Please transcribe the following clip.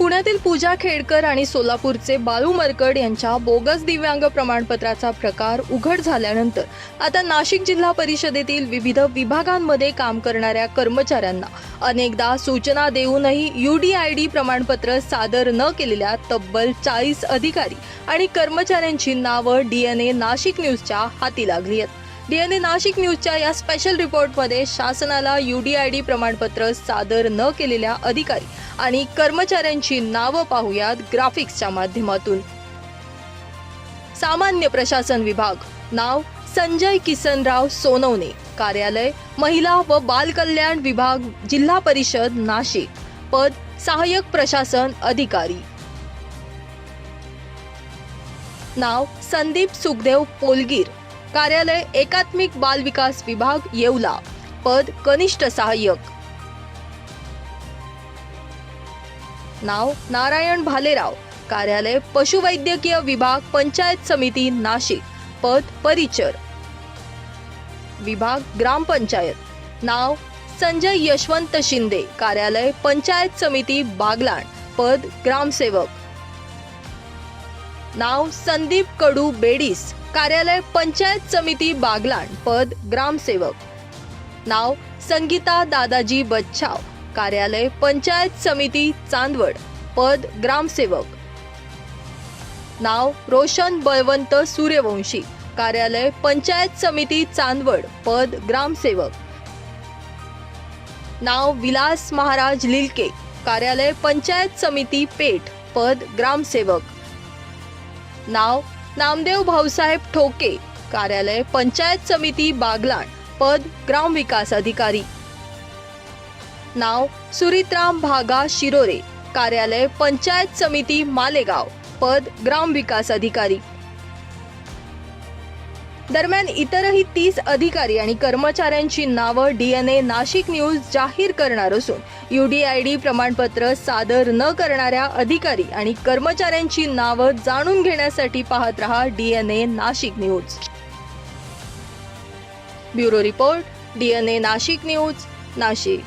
पुण्यातील पूजा खेडकर आणि सोलापूरचे बाळू मरकड यांच्या बोगस दिव्यांग प्रमाणपत्राचा प्रकार उघड झाल्यानंतर आता नाशिक जिल्हा परिषदेतील विविध विभागांमध्ये काम करणाऱ्या कर्मचाऱ्यांना अनेकदा सूचना देऊनही यूडीआयडी प्रमाणपत्र सादर न केलेल्या तब्बल चाळीस अधिकारी आणि कर्मचाऱ्यांची नावं डीएनए नाशिक न्यूजच्या हाती लागली आहेत. डीएनए नाशिक न्यूजच्या या स्पेशल रिपोर्टमध्ये शासनाला यूडीआयडी प्रमाणपत्र सादर न केलेल्या अधिकारी आणि कर्मचाऱ्यांची नावं पाहूयात ग्राफिक्सच्या माध्यमातून. सामान्य प्रशासन विभाग. नाव संजय किसनराव सोनवणे. कार्यालय महिला व बालकल्याण विभाग जिल्हा परिषद नाशिक. पद सहाय्यक प्रशासन अधिकारी. नाव संदीप सुखदेव पोलगीर. कार्यालय एकात्मिक बाल विकास विभाग येवला. पद कनिष्ठ सहाय्यक. नाव नारायण भालेराव. कार्यालय पशुवैद्यकीय विभाग पंचायत समिती नाशिक. पद परिचर. विभाग ग्रामपंचायत नाव संजय यशवंत शिंदे. कार्यालय पंचायत समिती बागलाण. पद ग्रामसेवक. नाव संदीप कडू बेडीस कार्यालय पंचायत समिती बागलाण पद ग्रामसेवक. नाव संगीता दादाजी बच्छाव कार्यालय पंचायत समिती चांदवड पद ग्रामसेवक. नाव रोशन बळवंत सूर्यवंशी कार्यालय पंचायत समिती चांदवड पद ग्रामसेवक. नाव विलास महाराज लिलके कार्यालय पंचायत समिती पेठ पद ग्रामसेवक. नाव नामदेव भाऊसाहेब ठोके कार्यालय पंचायत समिती बागलाण पद ग्रामविकास अधिकारी. नाव सुरितराम भागा शिरोरे कार्यालय पंचायत समिती मालेगाव पद ग्रामविकास अधिकारी. दरम्यान इतरही तीस अधिकारी आणि कर्मचाऱ्यांची नावं डीएनए नाशिक न्यूज जाहीर करणार असून युडीआयडी प्रमाणपत्र सादर न करणाऱ्या अधिकारी आणि कर्मचाऱ्यांची नावं जाणून घेण्यासाठी पाहत रहा DNA Nashik news. Bureau report DNA Nashik news Nashik.